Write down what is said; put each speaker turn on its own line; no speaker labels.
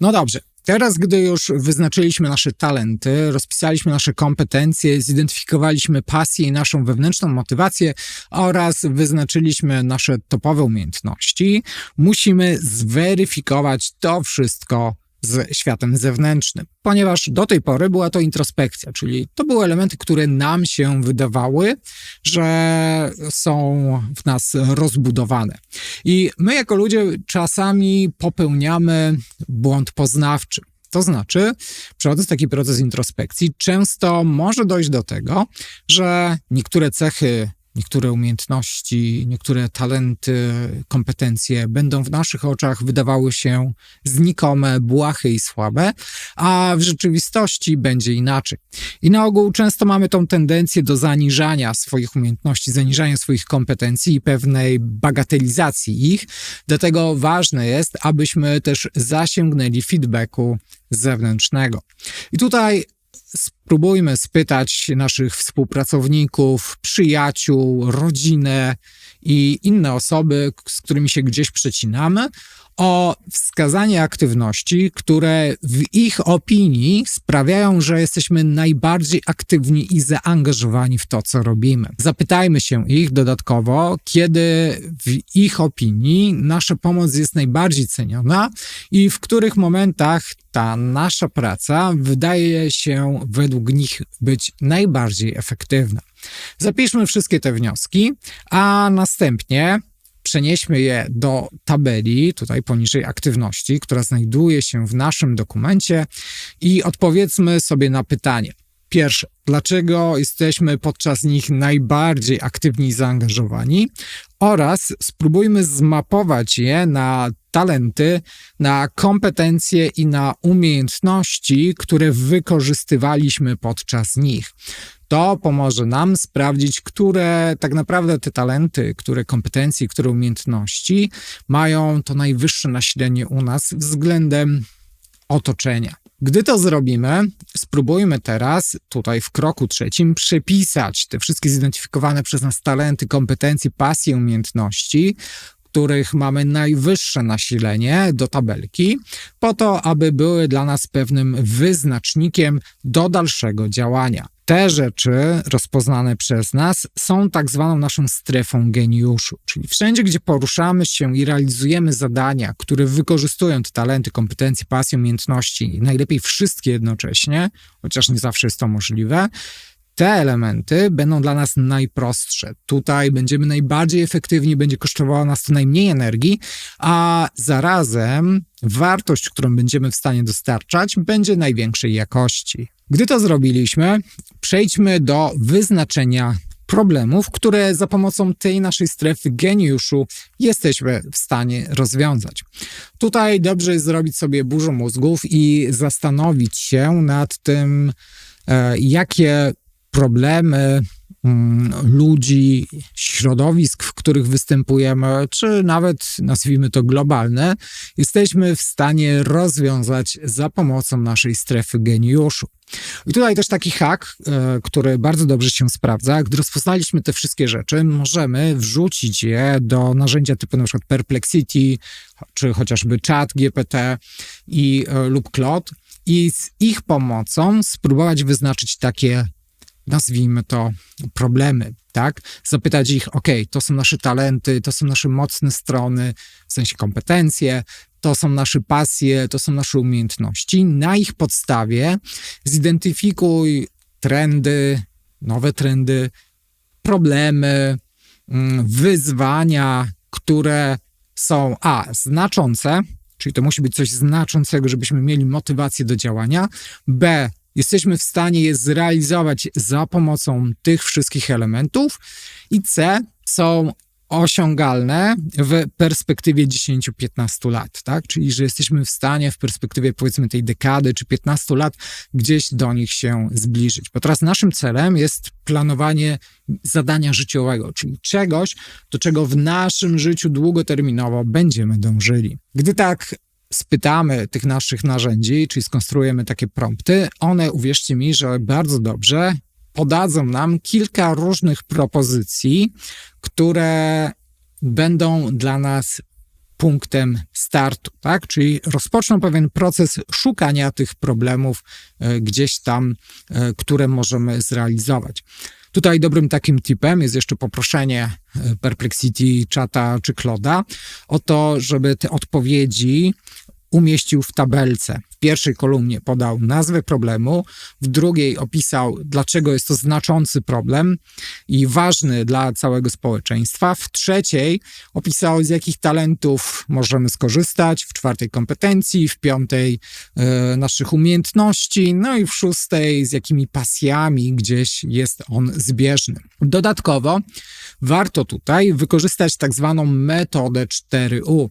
No dobrze. Teraz, gdy już wyznaczyliśmy nasze talenty, rozpisaliśmy nasze kompetencje, zidentyfikowaliśmy pasję i naszą wewnętrzną motywację oraz wyznaczyliśmy nasze topowe umiejętności, musimy zweryfikować to wszystko z światem zewnętrznym, ponieważ do tej pory była to introspekcja, czyli to były elementy, które nam się wydawały, że są w nas rozbudowane. I my, jako ludzie, czasami popełniamy błąd poznawczy. To znaczy, przechodząc taki proces introspekcji, często może dojść do tego, że niektóre cechy niektóre umiejętności, niektóre talenty, kompetencje będą w naszych oczach wydawały się znikome, błahe i słabe, a w rzeczywistości będzie inaczej. I na ogół często mamy tą tendencję do zaniżania swoich umiejętności, zaniżania swoich kompetencji i pewnej bagatelizacji ich. Dlatego ważne jest, abyśmy też zasięgnęli feedbacku zewnętrznego. I tutaj spróbujmy spytać naszych współpracowników, przyjaciół, rodzinę i inne osoby, z którymi się gdzieś przecinamy, o wskazanie aktywności, które w ich opinii sprawiają, że jesteśmy najbardziej aktywni i zaangażowani w to, co robimy. Zapytajmy się ich dodatkowo, kiedy w ich opinii nasza pomoc jest najbardziej ceniona i w których momentach ta nasza praca wydaje się według nich być najbardziej efektywna. Zapiszmy wszystkie te wnioski, a następnie przenieśmy je do tabeli, tutaj poniżej aktywności, która znajduje się w naszym dokumencie i odpowiedzmy sobie na pytanie. Pierwsze, dlaczego jesteśmy podczas nich najbardziej aktywni i zaangażowani, oraz spróbujmy zmapować je na talenty, na kompetencje i na umiejętności, które wykorzystywaliśmy podczas nich. To pomoże nam sprawdzić, które tak naprawdę te talenty, które kompetencje, które umiejętności mają to najwyższe nasilenie u nas względem otoczenia. Gdy to zrobimy, spróbujmy teraz tutaj w kroku trzecim przepisać te wszystkie zidentyfikowane przez nas talenty, kompetencje, pasje, umiejętności, których mamy najwyższe nasilenie do tabelki, po to, aby były dla nas pewnym wyznacznikiem do dalszego działania. Te rzeczy rozpoznane przez nas są tak zwaną naszą strefą geniuszu, czyli wszędzie, gdzie poruszamy się i realizujemy zadania, które wykorzystują te talenty, kompetencje, pasje, umiejętności, najlepiej wszystkie jednocześnie, chociaż nie zawsze jest to możliwe, te elementy będą dla nas najprostsze. Tutaj będziemy najbardziej efektywni, będzie kosztowało nas to najmniej energii, a zarazem wartość, którą będziemy w stanie dostarczać, będzie największej jakości. Gdy to zrobiliśmy, przejdźmy do wyznaczenia problemów, które za pomocą tej naszej strefy geniuszu jesteśmy w stanie rozwiązać. Tutaj dobrze jest zrobić sobie burzę mózgów i zastanowić się nad tym, e, jakie problemy mm, ludzi, środowisk, w których występujemy, czy nawet nazwijmy to globalne, jesteśmy w stanie rozwiązać za pomocą naszej strefy geniuszu. I tutaj też taki hack, e, który bardzo dobrze się sprawdza. Gdy rozpoznaliśmy te wszystkie rzeczy, możemy wrzucić je do narzędzia typu np. Perplexity, czy chociażby Chat GPT i, e, lub Claude i z ich pomocą spróbować wyznaczyć takie nazwijmy to, problemy, tak? Zapytać ich, ok, to są nasze talenty, to są nasze mocne strony, w sensie kompetencje, to są nasze pasje, to są nasze umiejętności. Na ich podstawie zidentyfikuj trendy, nowe trendy, problemy, mm, wyzwania, które są a znaczące, czyli to musi być coś znaczącego, żebyśmy mieli motywację do działania, b jesteśmy w stanie je zrealizować za pomocą tych wszystkich elementów i C są osiągalne w perspektywie 10-15 lat, tak? Czyli, że jesteśmy w stanie w perspektywie powiedzmy tej dekady czy 15 lat gdzieś do nich się zbliżyć. Bo teraz naszym celem jest planowanie zadania życiowego, czyli czegoś, do czego w naszym życiu długoterminowo będziemy dążyli. Gdy tak spytamy tych naszych narzędzi, czyli skonstruujemy takie prompty, one, uwierzcie mi, że bardzo dobrze podadzą nam kilka różnych propozycji, które będą dla nas punktem startu, tak? Czyli rozpoczną pewien proces szukania tych problemów e, gdzieś tam, e, które możemy zrealizować. Tutaj dobrym takim tipem jest jeszcze poproszenie e, Perplexity, Chata czy Cloda o to, żeby te odpowiedzi umieścił w tabelce. W pierwszej kolumnie podał nazwę problemu, w drugiej opisał, dlaczego jest to znaczący problem i ważny dla całego społeczeństwa, w trzeciej opisał, z jakich talentów możemy skorzystać, w czwartej kompetencji, w piątej e, naszych umiejętności, no i w szóstej, z jakimi pasjami gdzieś jest on zbieżny. Dodatkowo warto tutaj wykorzystać tak zwaną metodę 4U.